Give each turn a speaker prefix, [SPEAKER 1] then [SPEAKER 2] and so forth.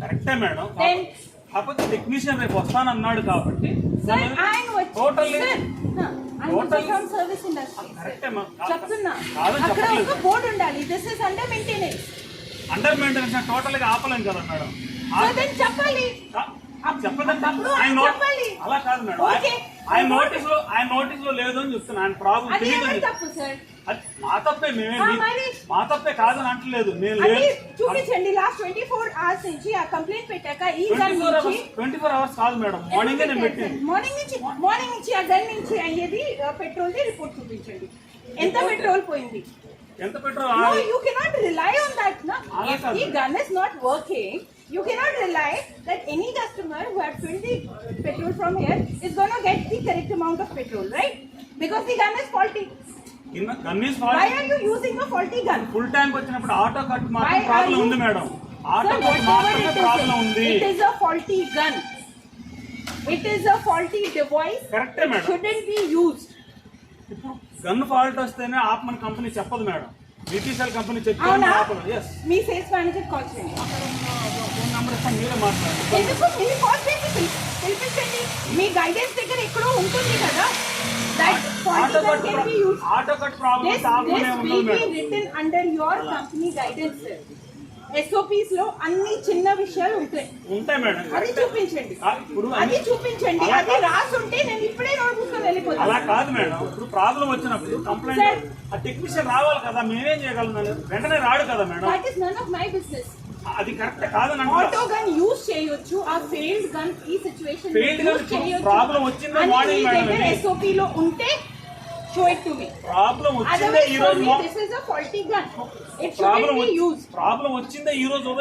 [SPEAKER 1] కరెక్టే మేడం. కాకపోతే టెక్నీషియన్ రేపు వస్తానన్నాడు కాబట్టి టోటల్లీ
[SPEAKER 2] సర్వీస్ ఇండస్ట్రీ
[SPEAKER 1] కరెక్టే మా
[SPEAKER 2] చెప్తున్నా.
[SPEAKER 1] కాదని
[SPEAKER 2] అక్కడ
[SPEAKER 1] చెప్పట్లేదు
[SPEAKER 2] ఒక బోర్డు ఉండాలి. This is under maintenance
[SPEAKER 1] under maintenance టోటల్గా ఆపలేం కదా మేడం.
[SPEAKER 2] చెప్పాలి.
[SPEAKER 1] చెప్పదంటే. అలా కాదు మేడం. ఆయన నోటీస్లో ఆయన నోటీస్లో లేదు అని చెప్తున్నా ఆయన ప్రాబ్లం
[SPEAKER 2] అది
[SPEAKER 1] తెలియదు
[SPEAKER 2] ఏమని తప్పు సార్?
[SPEAKER 1] మా తప్పే మేమే
[SPEAKER 2] ఆ, మరి?
[SPEAKER 1] మా తప్పే కాదని అంటలేదు. నేను
[SPEAKER 2] అది చూపించండి లాస్ట్ ట్వంటీ ఫోర్ అవర్స్ నుంచి ఆ కంప్లైంట్ పెట్టాక ఈ
[SPEAKER 1] ట్వంటీ ఫోర్
[SPEAKER 2] నుంచి
[SPEAKER 1] అవర్స్ ట్వంటీ ఫోర్ అవర్స్ కాదు మేడం. మార్నింగ్ నేను పెట్టింది.
[SPEAKER 2] మార్నింగ్ నుంచి మార్నింగ్ నుంచి ఆ గన్ నుంచి అయ్యేది పెట్రోల్ ది రిపోర్ట్ చూపించండి. ఎంత పెట్రోల్ పోయింది?
[SPEAKER 1] ఎంత petrol
[SPEAKER 2] No, you cannot rely on that. No?
[SPEAKER 1] అలా
[SPEAKER 2] If the gun is not working, you cannot rely that any customer who had filled the petrol from here is going to get amount of petrol, right? Because the gun is faulty.
[SPEAKER 1] Gun is
[SPEAKER 2] Why are you using a faulty gun?
[SPEAKER 1] Full tank వచ్చినప్పుడు auto cut
[SPEAKER 2] Why
[SPEAKER 1] మాత్రం
[SPEAKER 2] are
[SPEAKER 1] problem
[SPEAKER 2] you-
[SPEAKER 1] ఉంది madam auto
[SPEAKER 2] Sir,
[SPEAKER 1] cut
[SPEAKER 2] whatever
[SPEAKER 1] మాత్రమే
[SPEAKER 2] it
[SPEAKER 1] problem ఉంది
[SPEAKER 2] is, it is a faulty gun. It is a faulty device.
[SPEAKER 1] కరెక్టే
[SPEAKER 2] It
[SPEAKER 1] madam
[SPEAKER 2] shouldn't be used.
[SPEAKER 1] ఇప్పుడు gun fault వస్తేనే ఆపమని company చెప్పదు madam BTCL company చెప్తే
[SPEAKER 2] అవునా
[SPEAKER 1] ఆపదు ఎస్
[SPEAKER 2] మీ సేల్స్ మేనేజర్ కాల్ చేయండి
[SPEAKER 1] ఫోన్ నెంబర్ ఇస్తాను మీరే మాట్లాడండి
[SPEAKER 2] ఎందుకు మీరు కాల్ చేసి పిలిపించండి మీ గైడెన్స్ దగ్గర ఎక్కడో ఉంటుంది కదా. అండర్ యువర్ కంపెనీ గైడెన్స్ ఎస్ఓపిస్లో అన్ని చిన్న విషయాలు ఉంటాయి.
[SPEAKER 1] ఉంటాయి మేడం.
[SPEAKER 2] అది చూపించండి. అది చూపించండి. అది రాసుంటే నేను ఇప్పుడే నోట్ పుస్తకం
[SPEAKER 1] అలా కాదు మేడం. ఇప్పుడు ప్రాబ్లం వచ్చినప్పుడు. కంప్లైంట్ ఆ టెక్నీషియన్ రావాలి కదా మేమేం చేయగలం? వెంటనే రాడు కదా madam.
[SPEAKER 2] That is none of my business
[SPEAKER 1] అది కరెక్ట్ కాదని
[SPEAKER 2] ఆటో గన్ యూజ్ చేయొచ్చు ఆ ఫెయిల్డ్ గన్ ఈ సిచువేషన్
[SPEAKER 1] problem వచ్చిందే morning, madam, ఇది.
[SPEAKER 2] ఎస్ఓపి లో ఉంటే show it to me
[SPEAKER 1] problem వచ్చిందే ఈ రోజు
[SPEAKER 2] a faulty gun. It
[SPEAKER 1] problem
[SPEAKER 2] shouldn't be used.
[SPEAKER 1] Problem వచ్చిందే ఈ రోజు